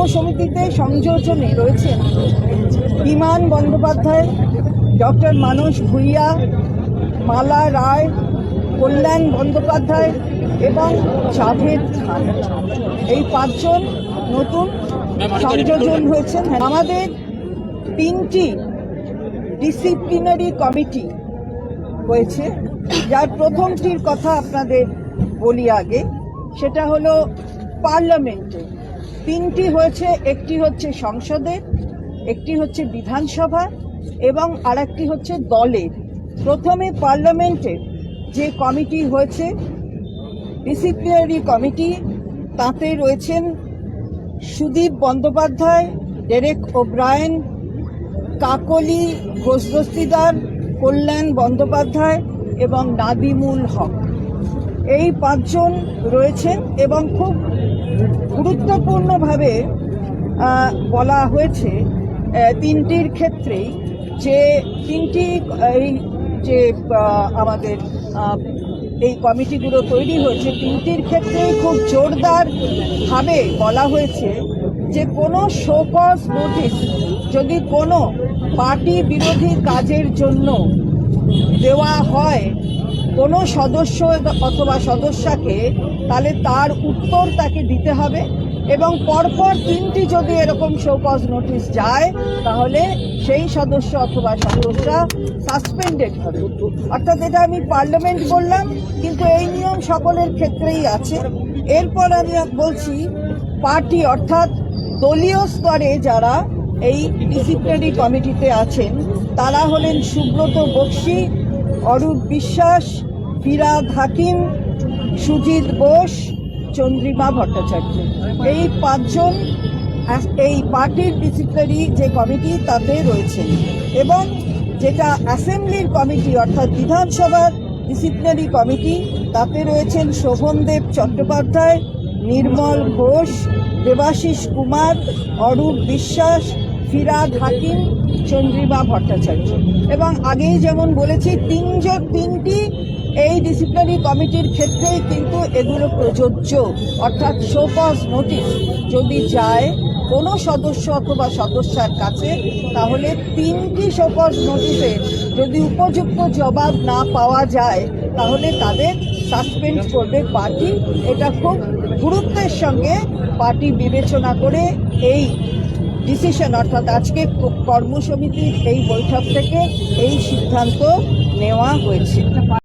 কর্মসমিতিতে সংযোজনে রয়েছেন বিমান বন্দ্যোপাধ্যায়, ডক্টর মানস ভূঁইয়া, মালা রায়, কল্যাণ বন্দ্যোপাধ্যায় এবং জাভেদ খান। এই পাঁচজন নতুন সংযোজন হয়েছেন। আমাদের তিনটি ডিসিপ্লিনারি কমিটি হয়েছে। যার প্রথমটির কথা আপনাদের বলি আগে, সেটা হলো পার্লামেন্টে তিনটি হয়েছে, একটি হচ্ছে সংসদে, একটি হচ্ছে বিধানসভা এবং আরেকটি হচ্ছে দলের প্রথমে পার্লামেন্টের যে কমিটি হয়েছে, ডিসিপ্লিনারি কমিটি, তাতে রয়েছেন সুদীপ বন্দ্যোপাধ্যায়, ডেরেক ওব্রায়েন, কাকলি ঘোষদস্তিদার, কল্যাণ বন্দ্যোপাধ্যায় এবং নাদিমুল হক। এই পাঁচজন রয়েছেন এবং খুব গুরুত্বপূর্ণভাবে বলা হয়েছে তিনটির ক্ষেত্রেই যে তিনটি, এই যে আমাদের এই কমিটিগুলো তৈরি হয়েছে, তিনটির ক্ষেত্রেই খুব জোরদারভাবে বলা হয়েছে যে কোনো শোকজ নোটিশ যদি কোনো পার্টি বিরোধী কাজের জন্য দেওয়া হয় কোনো সদস্য অথবা সদস্যাকে তাহলে তার উত্তর তাকে দিতে হবে এবং পরপর তিনটি যদি এরকম শোকজ নোটিশ যায়, তাহলে সেই সদস্য অথবা সদস্যা সাসপেন্ডেড হবে। অর্থাৎ এটা আমি পার্লামেন্ট বললাম, কিন্তু এই নিয়ম সকলের ক্ষেত্রেই আছে। এরপর আমি বলছি পার্টি অর্থাৎ দলীয় স্তরে যারা এই ডিসিপ্লিনারি কমিটিতে আছেন, তারা হলেন সুব্রত বক্সি অরূপ বিশ্বাস, ফিরাদ হাকিম, সুজিত বোস, চন্দ্রিমা ভট্টাচার্য। এই পাঁচজন এই পার্টির ডিসিপ্লিনারি যে কমিটি তাতে রয়েছে এবং যেটা অ্যাসেম্বলির কমিটি অর্থাৎ বিধানসভার ডিসিপ্লিনারি কমিটি, তাতে রয়েছেন শোভনদেব চট্টোপাধ্যায়, নির্মল ঘোষ, দেবাশিস কুমার, অরূপ বিশ্বাস ফিরাদ হাকিম, চন্দ্রিমা ভট্টাচার্য। এবং আগেই যেমন বলেছি, তিনজন, তিনটি এই ডিসিপ্লিনারি কমিটির ক্ষেত্রেই কিন্তু এগুলো প্রযোজ্য। অর্থাৎ শোকজ নোটিশ যদি যায় কোনো সদস্য অথবা সদস্যার কাছে, তাহলে তিনটি শোকজ নোটিশে যদি উপযুক্ত জবাব না পাওয়া যায়, তাহলে তাদের সাসপেন্ড করবে পার্টি এটা খুব গুরুত্বের সঙ্গে পার্টি বিবেচনা করে এই ডিসিশন অর্থাৎ আজকে কর্মসমিতির এই বৈঠক থেকে এই সিদ্ধান্ত নেওয়া হয়েছে।